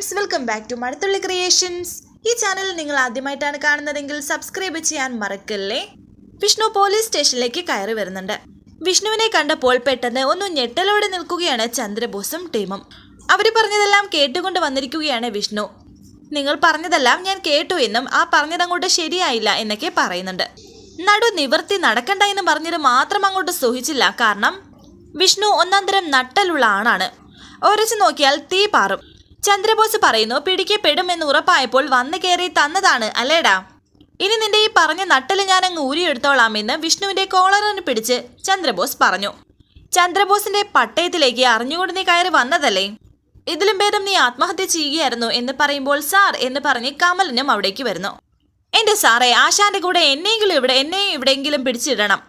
Friends welcome back to Mazhathulli creations ഈ channel നിങ്ങൾ ആദ്യമായിട്ടാണ് കാണുന്നതെങ്കിൽ സബ്സ്ക്രൈബ് ചെയ്യാൻ മറക്കല്ലേ? വിഷ്ണു പോലീസ് സ്റ്റേഷനിലേക്ക് കയറി വരുന്നുണ്ട്. വിഷ്ണുവിനെ കണ്ടപ്പോൾ പെട്ടെന്ന് ഒന്ന് ഞെട്ടലോടെ നിൽക്കുകയാണ് ചന്ദ്രബോസും ടീമും. അവർ പറഞ്ഞതെല്ലാം കേട്ടുകൊണ്ട് വന്നിരിക്കുകയാണ് വിഷ്ണു. നിങ്ങൾ പറഞ്ഞതെല്ലാം ഞാൻ കേട്ടു എന്നും ആ പറഞ്ഞതങ്ങോട്ട് ശരിയായില്ല എന്നൊക്കെ പറയുന്നുണ്ട്. നടു നിവർത്തി നടക്കണ്ട എന്ന് പറഞ്ഞത് മാത്രം അങ്ങോട്ട് സുഹിച്ചില്ല. കാരണം വിഷ്ണു ഒന്നാം തരം നട്ടലുള്ള ആണാണ്. ഒരച്ച് നോക്കിയാൽ തീ പാറും. ചന്ദ്രബോസ് പറയുന്നു പിടിക്കപ്പെടുമെന്ന് ഉറപ്പായപ്പോൾ വന്നു കയറി തന്നതാണ് അല്ലേടാ? ഇനി നിന്റെ ഈ പറഞ്ഞ നട്ടൽ ഞാൻ അങ്ങ് ഊരിയെടുത്തോളാമെന്ന് വിഷ്ണുവിന്റെ കോളറിന് പിടിച്ച് ചന്ദ്രബോസ് പറഞ്ഞു. ചന്ദ്രബോസിന്റെ പട്ടയത്തിലേക്ക് അറിഞ്ഞുകൊണ്ട് നീ കയറി വന്നതല്ലേ? ഇതിലും ഭേദം നീ ആത്മഹത്യ ചെയ്യുകയായിരുന്നു എന്ന് പറയുമ്പോൾ സാർ എന്ന് പറഞ്ഞ് കമലിനും അവിടേക്ക് വരുന്നു. എന്റെ സാറേ ആശാന്റെ കൂടെ എന്നെങ്കിലും ഇവിടെ എന്നെയും എവിടെയെങ്കിലും പിടിച്ചിടണം.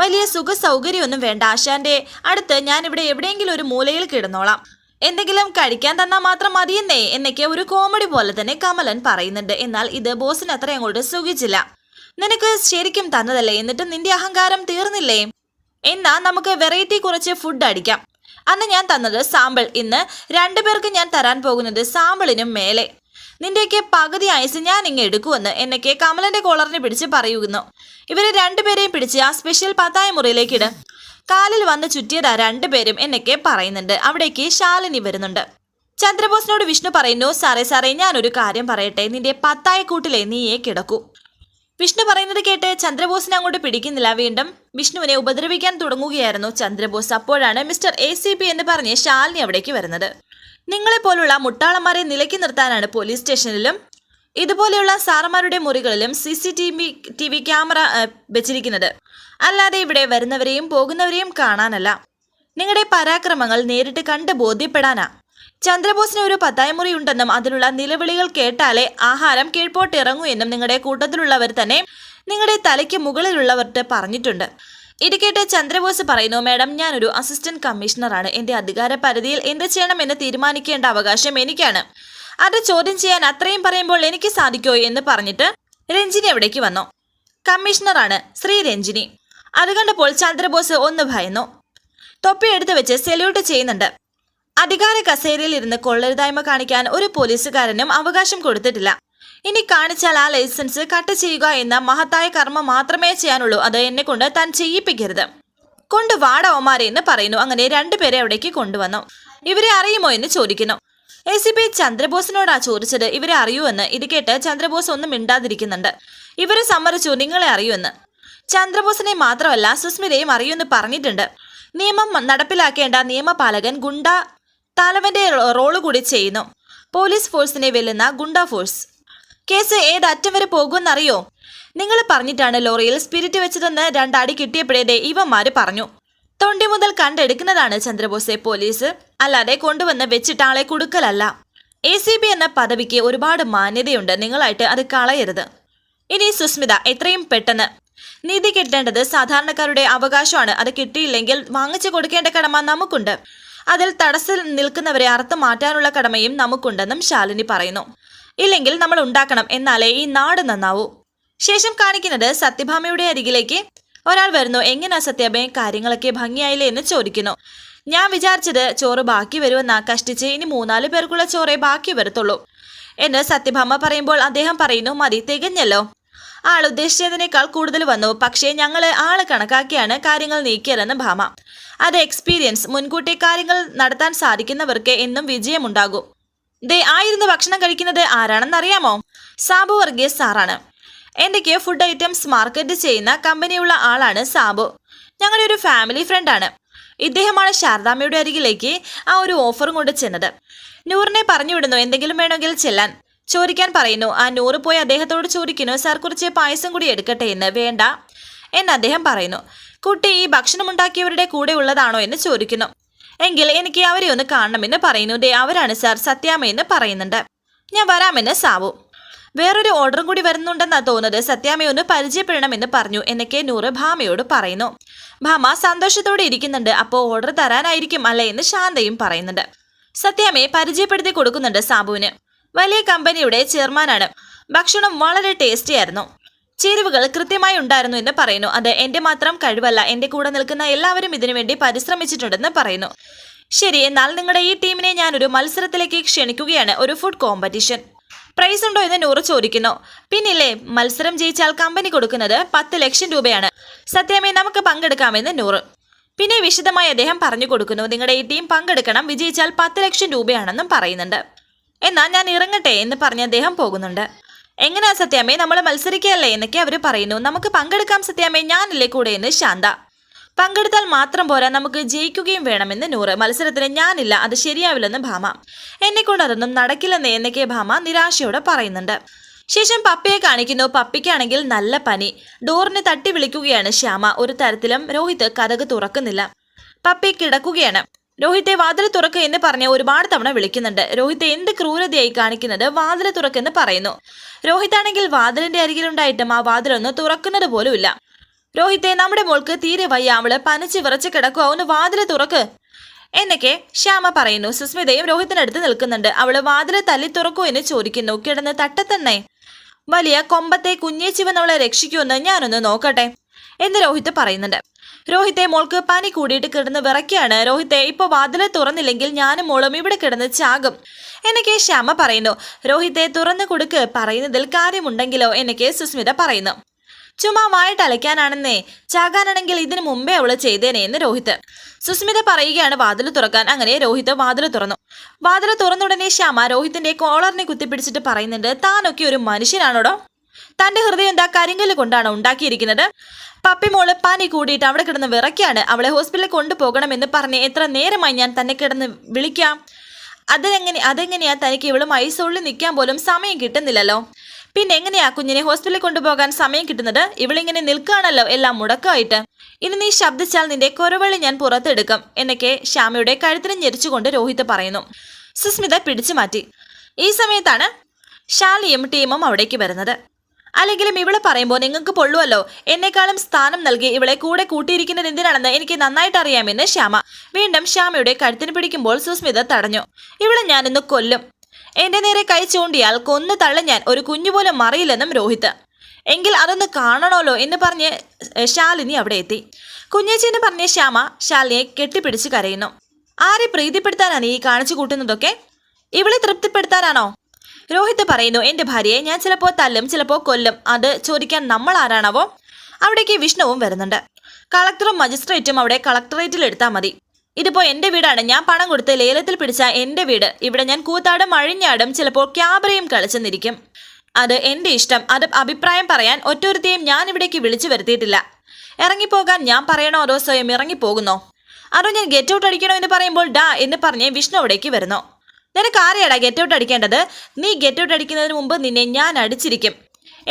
വലിയ സുഖ സൗകര്യമൊന്നും വേണ്ട ആശാന്റെ അടുത്ത് ഞാൻ ഇവിടെ എവിടെയെങ്കിലും ഒരു മൂലയിൽ കിടന്നോളാം. എന്തെങ്കിലും കഴിക്കാൻ തന്നാൽ മാത്രം മതിയെന്നേ എന്നൊക്കെ ഒരു കോമഡി പോലെ തന്നെ കമലൻ പറയുന്നുണ്ട്. എന്നാൽ ഇത് ബോസിന് അത്ര അങ്ങോട്ട് സുഖിച്ചില്ല. നിനക്ക് ശരിക്കും തന്നതല്ലേ? എന്നിട്ട് നിന്റെ അഹങ്കാരം തീർന്നില്ലേ? എന്നാ നമുക്ക് വെറൈറ്റി കുറച്ച് ഫുഡ് അടിക്കാം. അന്ന് ഞാൻ തന്നത് സാമ്പിൾ. ഇന്ന് രണ്ടുപേർക്ക് ഞാൻ തരാൻ പോകുന്നത് സാമ്പിളിനും മേലെ. നിന്റെയൊക്കെ പകുതി ആയുസ് ഞാൻ ഇങ്ങ് എടുക്കുമെന്ന് എന്നൊക്കെ കമലന്റെ കോളറിനെ പിടിച്ച് പറയുന്നു. ഇവരെ രണ്ടുപേരെയും പിടിച്ച് ആ സ്പെഷ്യൽ പത്തായ മുറിയിലേക്ക് ഇട്. കാലിൽ വന്ന് ചുറ്റിയതാ രണ്ടുപേരും എന്നൊക്കെ പറയുന്നുണ്ട്. അവിടേക്ക് ശാലിനി വരുന്നുണ്ട്. ചന്ദ്രബോസിനോട് വിഷ്ണു പറയുന്നു സാറേ സാറേ ഞാനൊരു കാര്യം പറയട്ടെ. നിന്റെ പത്തായ കൂട്ടിലെ നീയെ കിടക്കൂ. വിഷ്ണു പറയുന്നത് കേട്ട് ചന്ദ്രബോസിനെ അങ്ങോട്ട് പിടിക്കുന്നില്ല. വീണ്ടും വിഷ്ണുവിനെ ഉപദ്രവിക്കാൻ തുടങ്ങുകയായിരുന്നു ചന്ദ്രബോസ്. അപ്പോഴാണ് മിസ്റ്റർ എ സി പി എന്ന് പറഞ്ഞ് ശാലിനി അവിടേക്ക് വരുന്നത്. നിങ്ങളെപ്പോലുള്ള മുട്ടാളന്മാരെ നിലക്കി നിർത്താനാണ് പോലീസ് സ്റ്റേഷനിലും ഇതുപോലെയുള്ള സാറന്മാരുടെ മുറികളിലും C C T V T V camera വെച്ചിരിക്കുന്നത്. അല്ലാതെ ഇവിടെ വരുന്നവരെയും പോകുന്നവരെയും കാണാനല്ല. നിങ്ങളുടെ പരാക്രമങ്ങൾ നേരിട്ട് കണ്ട് ബോധ്യപ്പെടാനാ. ചന്ദ്രബോസിന് ഒരു പത്തായമുറി ഉണ്ടെന്നും അതിനുള്ള നിലവിളികൾ കേട്ടാലേ ആഹാരം കീഴ്പോട്ടിറങ്ങൂ എന്നും നിങ്ങളുടെ കൂട്ടത്തിലുള്ളവർ തന്നെ നിങ്ങളുടെ തലയ്ക്ക് മുകളിലുള്ളവർക്ക് പറഞ്ഞിട്ടുണ്ട്. ഇത് കേട്ട് ചന്ദ്രബോസ് പറയുന്നു മാഡം ഞാനൊരു അസിസ്റ്റന്റ് കമ്മീഷണറാണ്. എന്റെ അധികാര പരിധിയിൽ എന്ത് ചെയ്യണമെന്ന് തീരുമാനിക്കേണ്ട അവകാശം എനിക്കാണ്. അത് ചോദ്യം ചെയ്യാൻ അത്രയും പറയുമ്പോൾ എനിക്ക് സാധിക്കോ? എന്ന് പറഞ്ഞിട്ട് രഞ്ജിനി എവിടേക്ക് വന്നു. കമ്മീഷണറാണ് ശ്രീ രഞ്ജിനി. അത് കണ്ടപ്പോൾ ചന്ദ്രബോസ് ഒന്ന് ഭയന്നു. തൊപ്പി എടുത്തു വെച്ച് സെല്യൂട്ട് ചെയ്യുന്നുണ്ട്. അധികാര കസേരയിൽ ഇരുന്ന് കൊള്ളരുതായ്മ കാണിക്കാൻ ഒരു പോലീസുകാരനും അവകാശം കൊടുത്തിട്ടില്ല. ഇനി കാണിച്ചാൽ ആ ലൈസൻസ് കട്ട് ചെയ്യുക എന്ന മഹത്തായ കർമ്മം മാത്രമേ ചെയ്യാനുള്ളൂ. അത് എന്നെ കൊണ്ട് താൻ ചെയ്യിപ്പിക്കരുത്. കൊണ്ട് വാട എന്ന് പറയുന്നു. അങ്ങനെ രണ്ടുപേരെ അവിടേക്ക് കൊണ്ടുവന്നു. ഇവരെ അറിയുമോ എന്ന് ചോദിക്കുന്നു. എ സി പി ചന്ദ്രബോസിനോടാ ചോദിച്ചത്. ഇവരെ അറിയൂ എന്ന് ഇത് കേട്ട് ചന്ദ്രബോസ് ഒന്നും മിണ്ടാതിരിക്കുന്നുണ്ട്. ഇവരെ സമ്മതിച്ചു. നിങ്ങളെ അറിയുമെന്ന്. ചന്ദ്രബോസിനെ മാത്രമല്ല സുസ്മിതയും അറിയുമെന്ന് പറഞ്ഞിട്ടുണ്ട്. നിയമം നടപ്പിലാക്കേണ്ട നിയമപാലകൻ ഗുണ്ട തലവന്റെ റോൾ കൂടി ചെയ്യുന്നു. പോലീസ് ഫോഴ്സിനെ വെല്ലുന്ന ഗുണ്ട ഫോഴ്സ്. കേസ് ഏത് അറ്റം വരെ പോകുമെന്നറിയോ? നിങ്ങൾ പറഞ്ഞിട്ടാണ് ലോറിയിൽ സ്പിരിറ്റ് വെച്ചതെന്ന് രണ്ടടി കിട്ടിയപ്പോഴേ ഇവന്മാര് പറഞ്ഞു. തൊണ്ടി മുതൽ കണ്ടെടുക്കുന്നതാണ് ചന്ദ്രബോസെ പോലീസ്. അല്ലാതെ കൊണ്ടുവന്ന് വെച്ചിട്ട് ആളെ കൊടുക്കലല്ല. എ സി ബി എന്ന പദവിക്ക് ഒരുപാട് മാന്യതയുണ്ട്. നിങ്ങളായിട്ട് അത് കളയരുത്. ഇനി സുസ്മിത എത്രയും പെട്ടെന്ന് നീതി കിട്ടേണ്ടത് സാധാരണക്കാരുടെ അവകാശമാണ്. അത് കിട്ടിയില്ലെങ്കിൽ വാങ്ങിച്ചു കൊടുക്കേണ്ട കടമ നമുക്കുണ്ട്. അതിൽ തടസ്സം നിൽക്കുന്നവരെ അർത്ഥം മാറ്റാനുള്ള കടമയും നമുക്കുണ്ടെന്നും ശാലിനി പറയുന്നു. ഇല്ലെങ്കിൽ നമ്മൾ ഉണ്ടാക്കണം എന്നാലേ ഈ നാട് നന്നാവൂ. ശേഷം കാണിക്കുന്നത് സത്യഭാമയുടെ അരികിലേക്ക്. ഒരാൾ വരുന്നു എങ്ങനെയാ സത്യാഭയെ കാര്യങ്ങളൊക്കെ ഭംഗിയായില്ലേ? എന്ന് ചോദിക്കുന്നു. ഞാൻ വിചാരിച്ചത് ചോറ് ബാക്കി വരുമെന്നാ. കഷ്ടിച്ച് ഇനി മൂന്നാൽ പേർക്കുള്ള ചോറേ ബാക്കി വരത്തുള്ളൂ. എന്ന് സത്യഭാമ പറയുമ്പോൾ അദ്ദേഹം പറയുന്നു മതി തികഞ്ഞല്ലോ. ആൾ ഉദ്ദേശിച്ചതിനേക്കാൾ കൂടുതൽ വന്നു. പക്ഷേ ഞങ്ങൾ ആളെ കണക്കാക്കിയാണ് കാര്യങ്ങൾ നീക്കിയതെന്ന് ഭാമ. അത് എക്സ്പീരിയൻസ്. മുൻകൂട്ടി കാര്യങ്ങൾ നടത്താൻ സാധിക്കുന്നവർക്ക് എന്നും വിജയമുണ്ടാകും. ദേ ആയിരുന്നു ഭക്ഷണം കഴിക്കുന്നത് ആരാണെന്നറിയാമോ? സാബു വർഗീസ് സാറാണ്. എന്തൊക്കെയോ ഫുഡ് ഐറ്റംസ് മാർക്കറ്റ് ചെയ്യുന്ന കമ്പനിയുള്ള ആളാണ് സാബു. ഞങ്ങളുടെ ഒരു ഫാമിലി ഫ്രണ്ടാണ് ഇദ്ദേഹമാണ് ശാരദാമ്മയുടെ അരികിലേക്ക് ആ ഒരു ഓഫറും കൊണ്ട് ചെന്നത്. നൂറിനെ പറഞ്ഞു വിടുന്നു എന്തെങ്കിലും വേണമെങ്കിൽ ചെല്ലാൻ. ചോദിക്കാൻ പറയുന്നു. ആ നൂറ് പോയി അദ്ദേഹത്തോട് ചോദിക്കുന്നു. സാർ കുറച്ച് പായസം കൂടി എടുക്കട്ടെ എന്ന്. വേണ്ട. എന്ന് അദ്ദേഹം പറയുന്നു. കുട്ടി ഈ ഭക്ഷണം ഉണ്ടാക്കിയവരുടെ കൂടെ ഉള്ളതാണോ? എന്ന് ചോദിക്കുന്നു. എങ്കിൽ എനിക്ക് അവരെ ഒന്ന് കാണണമെന്ന് പറയുന്നു. ദേ അവരാണ് സാർ സത്യാമയെന്ന് പറയുന്നുണ്ട്. ഞാൻ വരാമെന്ന് സാവു. വേറൊരു ഓർഡറും കൂടി വരുന്നുണ്ടെന്നാണ് തോന്നുന്നത്. സത്യാമയൊന്ന് പരിചയപ്പെടണമെന്ന് പറഞ്ഞു. എന്നൊക്കെ നൂറ് ഭാമയോട് പറയുന്നു. ഭാമ സന്തോഷത്തോടെ ഇരിക്കുന്നുണ്ട്. അപ്പോൾ ഓർഡർ തരാനായിരിക്കും അല്ലേ എന്ന് ശാന്തയും പറയുന്നുണ്ട്. സത്യാമയെ പരിചയപ്പെടുത്തി കൊടുക്കുന്നുണ്ട് സാബുവിന്. വലിയ കമ്പനിയുടെ ചെയർമാനാണ്. ഭക്ഷണം വളരെ ടേസ്റ്റി ആയിരുന്നു. ചേരുവകൾ കൃത്യമായി ഉണ്ടായിരുന്നു എന്ന് പറയുന്നു. അത് എന്റെ മാത്രം കഴിവല്ല എന്റെ കൂടെ നിൽക്കുന്ന എല്ലാവരും ഇതിനുവേണ്ടി പരിശ്രമിച്ചിട്ടുണ്ടെന്ന് പറയുന്നു. ശരി എന്നാൽ നിങ്ങളുടെ ഈ ടീമിനെ ഞാൻ ഒരു മത്സരത്തിലേക്ക് ക്ഷണിക്കുകയാണ്. ഒരു ഫുഡ് കോമ്പറ്റീഷൻ പ്രൈസ് ഉണ്ടോ എന്ന് നൂറ് ചോദിക്കുന്നു. പിന്നില്ലേ മത്സരം ജയിച്ചാൽ കമ്പനി കൊടുക്കുന്നത് പത്ത് ലക്ഷം രൂപയാണ്. സത്യമേ നമുക്ക് പങ്കെടുക്കാമെന്ന് നൂറ്. പിന്നെ വിശദമായി അദ്ദേഹം പറഞ്ഞു കൊടുക്കുന്നു നിങ്ങളുടെ ഈ ടീം പങ്കെടുക്കണം. വിജയിച്ചാൽ പത്ത് ലക്ഷം രൂപയാണെന്നും പറയുന്നുണ്ട്. എന്നാൽ ഞാൻ ഇറങ്ങട്ടെ എന്ന് പറഞ്ഞ് അദ്ദേഹം പോകുന്നുണ്ട്. എങ്ങനെയാ സത്യാമ്മേ? നമ്മൾ മത്സരിക്കുകയല്ലേ? എന്നൊക്കെ അവർ പറയുന്നു. നമുക്ക് പങ്കെടുക്കാം സത്യാമ്മേ. ഞാനില്ലേ കൂടെ? എന്ന് ശാന്ത. പങ്കെടുത്താൽ മാത്രം പോരാ. നമുക്ക് ജയിക്കുകയും വേണമെന്ന് നൂറ്. മത്സരത്തിന് ഞാനില്ല. അത് ശരിയാവില്ലെന്ന് ഭാമ. എന്നെ കൊണ്ട് അതൊന്നും നടക്കില്ലെന്ന് എന്നൊക്കെ ഭാമ നിരാശയോടെ പറയുന്നുണ്ട്. ശേഷം പപ്പയെ കാണിക്കുന്നു. പപ്പിക്കാണെങ്കിൽ നല്ല പനി. ഡോറിന് തട്ടി വിളിക്കുകയാണ് ശ്യാമ. ഒരു തരത്തിലും രോഹിത് കഥക് തുറക്കുന്നില്ല. പപ്പി കിടക്കുകയാണ്. രോഹിത്തെ വാതിൽ തുറക്ക് എന്ന് പറഞ്ഞ് ഒരുപാട് തവണ വിളിക്കുന്നുണ്ട്. രോഹിത്തെ എന്ത് ക്രൂരതയായി കാണിക്കുന്നത്? വാതിൽ തുറക്കെന്ന് പറയുന്നു. രോഹിത്താണെങ്കിൽ വാതിലിന്റെ അരികിലുണ്ടായിട്ടും ആ വാതിലൊന്ന് തുറക്കുന്നത് പോലുമില്ല രോഹിത്തെ നമ്മുടെ മോൾക്ക് തീരെ വയ്യ. അവൾ പനിച്ച് വിറച്ച് കിടക്കുക ഒന്ന് വാതിൽ തുറക്ക് എന്നൊക്കെ ശ്യാമ പറയുന്നു. സുസ്മിതയും രോഹിത്തിനടുത്ത് നിൽക്കുന്നുണ്ട്. അവൾ വാതിൽ തല്ലി തുറക്കൂ എന്ന് ചോദിക്കുന്നു. കിടന്ന് തട്ടത്തന്നെ വലിയ കൊമ്പത്തെ കുഞ്ഞേച്ചിവന്നവളെ രക്ഷിക്കുമെന്ന് ഞാനൊന്ന് നോക്കട്ടെ എന്ന് രോഹിത് പറയുന്നുണ്ട്. രോഹിത്തെ മോൾക്ക് പനി കൂടിയിട്ട് കിടന്ന് വിറയ്ക്കാണ് രോഹിത്തെ ഇപ്പൊ വാതിൽ തുറന്നില്ലെങ്കിൽ ഞാനും മോളും ഇവിടെ കിടന്ന് ചാകും. എന്നൊക്കെ ശ്യാമ പറയുന്നു. രോഹിത്തെ തുറന്നു കൊടുക്ക് പറയുന്നതിൽ കാര്യമുണ്ടെങ്കിലോ എന്നൊക്കെ സുസ്മിത പറയുന്നു. ചുമ്മാ വായിട്ട് അലയ്ക്കാനാണെന്നേ ചാകാനാണെങ്കിൽ ഇതിനു മുമ്പേ അവൾ ചെയ്തേനെ എന്ന് രോഹിത്. സുസ്മിത പറയുകയാണ് വാതിൽ തുറക്കാൻ. അങ്ങനെ രോഹിത് വാതിൽ തുറന്നു. വാതിൽ തുറന്നുടനെ ശ്യാമ രോഹിത്തിന്റെ കോളറിനെ കുത്തിപ്പിടിച്ചിട്ട് പറയുന്നുണ്ട് താനൊക്കെ ഒരു മനുഷ്യനാണോടോ? തന്റെ ഹൃദയം എന്താ കരിങ്കൽ കൊണ്ടാണ് ഉണ്ടാക്കിയിരിക്കുന്നത്? പപ്പിമോൾ പനി കൂടിയിട്ട് അവിടെ കിടന്ന് വിറയ്ക്കാണ്. അവളെ ഹോസ്പിറ്റലിൽ കൊണ്ടുപോകണമെന്ന് പറഞ്ഞ് എത്ര നേരമായി ഞാൻ തന്നെ കിടന്ന് വിളിക്കാം? അതെങ്ങനെ അതെങ്ങനെയാ തനിക്ക് ഇവളും ഐസോളിൽ നിൽക്കാൻ പോലും സമയം കിട്ടുന്നില്ലല്ലോ? പിന്നെ എങ്ങനെയാ കുഞ്ഞിനെ ഹോസ്പിറ്റലിൽ കൊണ്ടുപോകാൻ സമയം കിട്ടുന്നത്? ഇവളിങ്ങനെ നിൽക്കുകയാണല്ലോ എല്ലാം മുടക്കമായിട്ട് ഇനി നീ ശബ്ദിച്ചാൽ നിന്റെ കുരവള്ളി ഞാൻ പുറത്തെടുക്കും എന്നൊക്കെ ശ്യാമയുടെ കഴുത്തിന് ഞെരിച്ചുകൊണ്ട് രോഹിത് പറയുന്നു. സുസ്മിത പിടിച്ചു മാറ്റി ഈ സമയത്താണ് ഷാലിയും ടീമും അവിടേക്ക് വരുന്നത്. അല്ലെങ്കിലും ഇവളെ പറയുമ്പോൾ നിങ്ങൾക്ക് പൊള്ളുവല്ലോ. എന്നെക്കാളും സ്ഥാനം നൽകി ഇവളെ കൂടെ കൂട്ടിയിരിക്കുന്നത് എന്തിനാണെന്ന് എനിക്ക് നന്നായിട്ട് അറിയാമെന്ന് ശ്യാമ. വീണ്ടും ശ്യാമയുടെ കഴുത്തിന് പിടിക്കുമ്പോൾ സുസ്മിത തടഞ്ഞു. ഇവളെ ഞാനിന്ന് കൊല്ലും. എന്റെ നേരെ കൈ ചൂണ്ടിയാൽ കൊന്നു തള്ള ഞാൻ ഒരു കുഞ്ഞുപോലും മറിയില്ലെന്നും രോഹിത്. എങ്കിൽ അതൊന്ന് കാണണമല്ലോ എന്ന് പറഞ്ഞ് ശാലിനി അവിടെ എത്തി. കുഞ്ഞേച്ചി പറഞ്ഞ ശ്യാമ ശാലിനിയെ കെട്ടിപ്പിടിച്ച് കരയുന്നു. ആരെ പ്രീതിപ്പെടുത്താനാണ് ഈ കാണിച്ചു കൂട്ടുന്നതൊക്കെ? ഇവളെ തൃപ്തിപ്പെടുത്താനാണോ? രോഹിത് പറയുന്നു എന്റെ ഭാര്യയെ ഞാൻ ചിലപ്പോ തല്ലും ചിലപ്പോ കൊല്ലും. അത് ചോദിക്കാൻ നമ്മൾ ആരാണാവോ? അവിടേക്ക് വിഷ്ണുവും വരുന്നുണ്ട്. കളക്ടറും മജിസ്ട്രേറ്റും അവിടെ കളക്ടറേറ്റിൽ എടുത്താൽ മതി. ഇതിപ്പോ എന്റെ വീടാണ്. ഞാൻ പണം കൊടുത്ത് ലേലത്തിൽ പിടിച്ച എന്റെ വീട്. ഇവിടെ ഞാൻ കൂത്താടും അഴിഞ്ഞാടും ചിലപ്പോൾ ക്യാബറയും കളിച്ചെന്നിരിക്കും അത് എന്റെ ഇഷ്ടം. അത് അഭിപ്രായം പറയാൻ ഒറ്റൊരുത്തെയും ഞാൻ ഇവിടേക്ക് വിളിച്ചു വരുത്തിയിട്ടില്ല. ഇറങ്ങിപ്പോകാൻ ഞാൻ പറയണോ അതോ സ്വയം ഇറങ്ങിപ്പോകുന്നോ? അതോ ഞാൻ ഗെറ്റ് ഔട്ട് അടിക്കണോ? എന്ന് പറയുമ്പോൾ ഡാ എന്ന് പറഞ്ഞ് വിഷ്ണു അവിടേക്ക് വരുന്നു. നിനക്ക് ആരെയാടാ ഗെറ്റ് ഔട്ട് അടിക്കേണ്ടത്? നീ ഗെറ്റ് ഔട്ട് അടിക്കുന്നതിന് മുമ്പ് നിന്നെ ഞാൻ അടിച്ചിരിക്കും.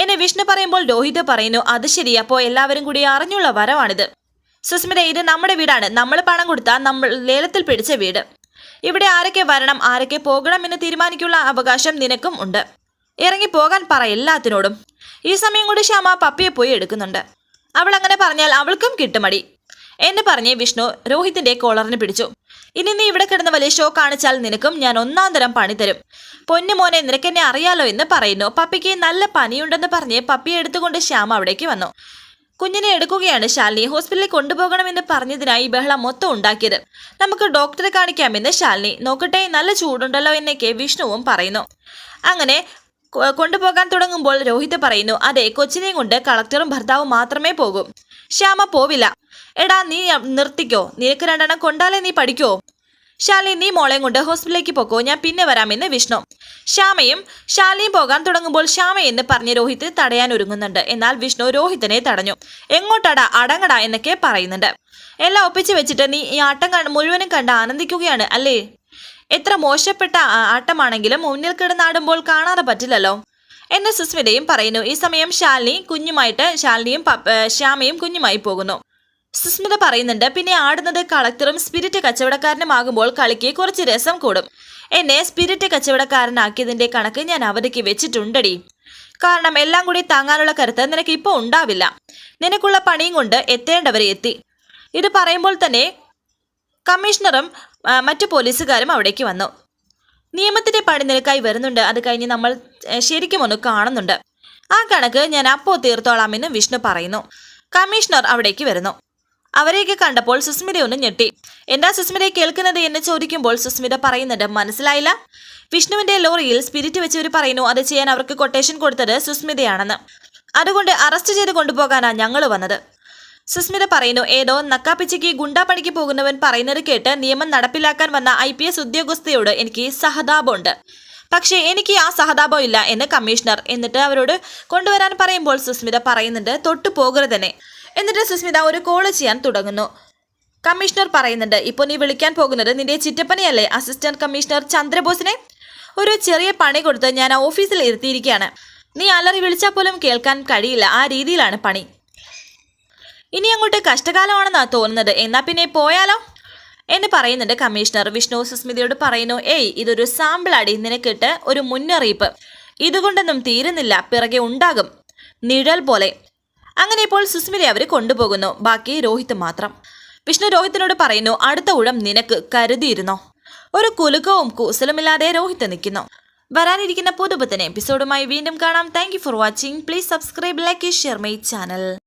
എന്നെ വിഷ്ണു പറയുമ്പോൾ രോഹിത് പറയുന്നു അത് ശരി അപ്പോൾ എല്ലാവരും കൂടി അറിഞ്ഞുള്ള വരവാണിത്. സുസ്മിത ഇത് നമ്മുടെ വീടാണ്. നമ്മൾ പണം കൊടുത്താൽ നമ്മൾ ലേലത്തിൽ പിടിച്ച വീട്. ഇവിടെ ആരൊക്കെ വരണം ആരൊക്കെ പോകണം എന്ന് തീരുമാനിക്കുള്ള അവകാശം നിനക്കും ഉണ്ട്. ഇറങ്ങി പോകാൻ പറ എല്ലാത്തിനോടും. ഈ സമയം കൂടി ശ്യാമ പപ്പിയെ പോയി എടുക്കുന്നുണ്ട്. അവൾ അങ്ങനെ പറഞ്ഞാൽ അവൾക്കും കിട്ടുമടി. എന്ന് പറഞ്ഞ് വിഷ്ണു രോഹിതിന്റെ കോളറിന് പിടിച്ചു. ഇനി നീ ഇവിടെ കിടന്ന് വലിയ ഷോ കാണിച്ചാൽ നിനക്കും ഞാൻ ഒന്നാം തരം പണി തരും. പൊന്നു മോനെ നിനക്കെന്നെ അറിയാലോ എന്ന് പറയുന്നു. പപ്പിക്ക് നല്ല പനിയുണ്ടെന്ന് പറഞ്ഞ് പപ്പിയെ എടുത്തുകൊണ്ട് ശ്യാമ അവിടേക്ക് വന്നു. കുഞ്ഞിനെ എടുക്കുകയാണ് ശാലിനി. ഹോസ്പിറ്റലിൽ കൊണ്ടുപോകണമെന്ന് പറഞ്ഞതിനായി ബഹളം മൊത്തം ഉണ്ടാക്കിയത്. നമുക്ക് ഡോക്ടറെ കാണിക്കാമെന്ന് ശാലിനി. നോക്കട്ടെ നല്ല ചൂടുണ്ടല്ലോ എന്നൊക്കെ വിഷ്ണുവും പറയുന്നു. അങ്ങനെ കൊണ്ടുപോകാൻ തുടങ്ങുമ്പോൾ രോഹിത് പറയുന്നു അതെ കൊച്ചിനെയും കൊണ്ട് കളക്ടറും ഭർത്താവും മാത്രമേ പോകൂ. ശ്യാമ പോവില്ല. എടാ നീ നിർത്തിക്കോ. നിനക്ക് രണ്ടെണ്ണം കൊണ്ടാലേ നീ പഠിക്കോ? ശാലി നീ മോളെയും കൊണ്ട് ഹോസ്പിറ്റലിലേക്ക് പോക്കോ. ഞാൻ പിന്നെ വരാമെന്ന് വിഷ്ണു. ശ്യാമയും ശാലിയും പോകാൻ തുടങ്ങുമ്പോൾ ശ്യാമ എന്ന് പറഞ്ഞ് രോഹിത് തടയാൻ ഒരുങ്ങുന്നുണ്ട്. എന്നാൽ വിഷ്ണു രോഹിത്തിനെ തടഞ്ഞു. എങ്ങോട്ടടാ അടങ്ങടാ എന്നൊക്കെ പറയുന്നുണ്ട്. എല്ലാം ഒപ്പിച്ച് വെച്ചിട്ട് നീ ഈ ആട്ടം മുഴുവനും കണ്ട് ആനന്ദിക്കുകയാണ് അല്ലേ? എത്ര മോശപ്പെട്ട ആട്ടമാണെങ്കിലും മുന്നിൽ കിടന്നാടുമ്പോൾ കാണാതെ പറ്റില്ലല്ലോ. എന്ന് സുസ്മിതയും പറയുന്നു. ഈ സമയം ശാലിനി കുഞ്ഞുമായിട്ട് ശാലിനിയും ശ്യാമയും കുഞ്ഞുമായി പോകുന്നു. സുസ്മിത പറയുന്നുണ്ട് പിന്നെ ആടുന്നത് കളക്ടറും സ്പിരിറ്റ് കച്ചവടക്കാരനുമാകുമ്പോൾ കളിക്ക് കുറച്ച് രസം കൂടും. എന്നെ സ്പിരിറ്റ് കച്ചവടക്കാരനാക്കിയതിന്റെ കണക്ക് ഞാൻ അവധിക്ക് വെച്ചിട്ടുണ്ടടി. കാരണം എല്ലാം കൂടി താങ്ങാനുള്ള കരുത്ത് നിനക്ക് ഇപ്പോൾ ഉണ്ടാവില്ല. നിനക്കുള്ള പണിയും കൊണ്ട് എത്തേണ്ടവരെ എത്തി. ഇത് പറയുമ്പോൾ തന്നെ കമ്മീഷണറും മറ്റു പോലീസുകാരും അവിടേക്ക് വന്നു. നിയമത്തിന്റെ പണി നിനക്കായി വരുന്നുണ്ട്. അത് കഴിഞ്ഞ് നമ്മൾ ശരിക്കും ഒന്ന് കാണുന്നുണ്ട്. ആ കണക്ക് ഞാൻ അപ്പോ തീർത്തോളാമെന്ന് വിഷ്ണു പറയുന്നു. കമ്മീഷണർ അവിടേക്ക് വരുന്നു. അവരെയൊക്കെ കണ്ടപ്പോൾ സുസ്മിത ഒന്ന് ഞെട്ടി. എന്താ സുസ്മിതയെ കേൾക്കുന്നത്? എന്ന് ചോദിക്കുമ്പോൾ സുസ്മിത പറയുന്നുണ്ട് മനസ്സിലായില്ല. വിഷ്ണുവിന്റെ ലോറിയിൽ സ്പിരിറ്റ് വെച്ചവർ പറയുന്നു അത് ചെയ്യാൻ അവർക്ക് കൊട്ടേഷൻ കൊടുത്തത് സുസ്മിതയാണെന്ന്. അതുകൊണ്ട് അറസ്റ്റ് ചെയ്ത് കൊണ്ടുപോകാനാ ഞങ്ങൾ വന്നത്. സുസ്മിത പറയുന്നു ഏതോ നക്കാപ്പിച്ചയ്ക്ക് ഗുണ്ടാപ്പണിക്ക് പോകുന്നവൻ പറയുന്നത് കേട്ട് നിയമം നടപ്പിലാക്കാൻ വന്ന ഐ പി എസ് ഉദ്യോഗസ്ഥയോട് എനിക്ക് സഹതാപമുണ്ട്. പക്ഷേ എനിക്ക് ആ സഹതാപം ഇല്ല എന്ന് കമ്മീഷണർ. എന്നിട്ട് അവരോട് കൊണ്ടുവരാൻ പറയുമ്പോൾ സുസ്മിത പറയുന്നുണ്ട് തൊട്ടു പോകരുതെന്നെ എന്നിട്ട് സുസ്മിത ഒരു കോൾ ചെയ്യാൻ തുടങ്ങുന്നു. കമ്മീഷണർ പറയുന്നുണ്ട് ഇപ്പോൾ നീ വിളിക്കാൻ പോകുന്നത് നിന്റെ ചിറ്റപ്പനെയല്ലേ? അസിസ്റ്റന്റ് കമ്മീഷണർ ചന്ദ്രബോസിനെ ഒരു ചെറിയ പണി കൊടുത്ത് ഞാൻ ഓഫീസിൽ ഇരുത്തിയിരിക്കുകയാണ്. നീ അലറി വിളിച്ചാൽ പോലും കേൾക്കാൻ കഴിയില്ല. ആ രീതിയിലാണ് പണി. ഇനി അങ്ങോട്ട് കഷ്ടകാലമാണെന്നാ തോന്നുന്നത്. എന്നാ പിന്നെ പോയാലോ? എന്ന് പറയുന്നുണ്ട് കമ്മീഷണർ. വിഷ്ണു സുസ്മിതയോട് പറയുന്നു ഏയ് ഇതൊരു സാമ്പിൾ അടി. നിനക്കിട്ട് ഒരു മുന്നറിയിപ്പ്. ഇതുകൊണ്ടൊന്നും തീരുന്നില്ല. പിറകെ ഉണ്ടാകും. നിഴൽ പോലെ. അങ്ങനെ ഇപ്പോൾ സുസ്മിതയെ അവർ കൊണ്ടുപോകുന്നു. ബാക്കി രോഹിത് മാത്രം. വിഷ്ണു രോഹിത്തിനോട് പറയുന്നു അടുത്ത ഊഴം നിനക്ക് കരുതിയിരുന്നോ? ഒരു കുലുക്കവും കൂസലുമില്ലാതെ രോഹിത് നിൽക്കുന്നു. വരാനിരിക്കുന്ന പുതുപത്തിന് എപ്പിസോഡുമായി വീണ്ടും കാണാം. Thank for watching please subscribe like share my channel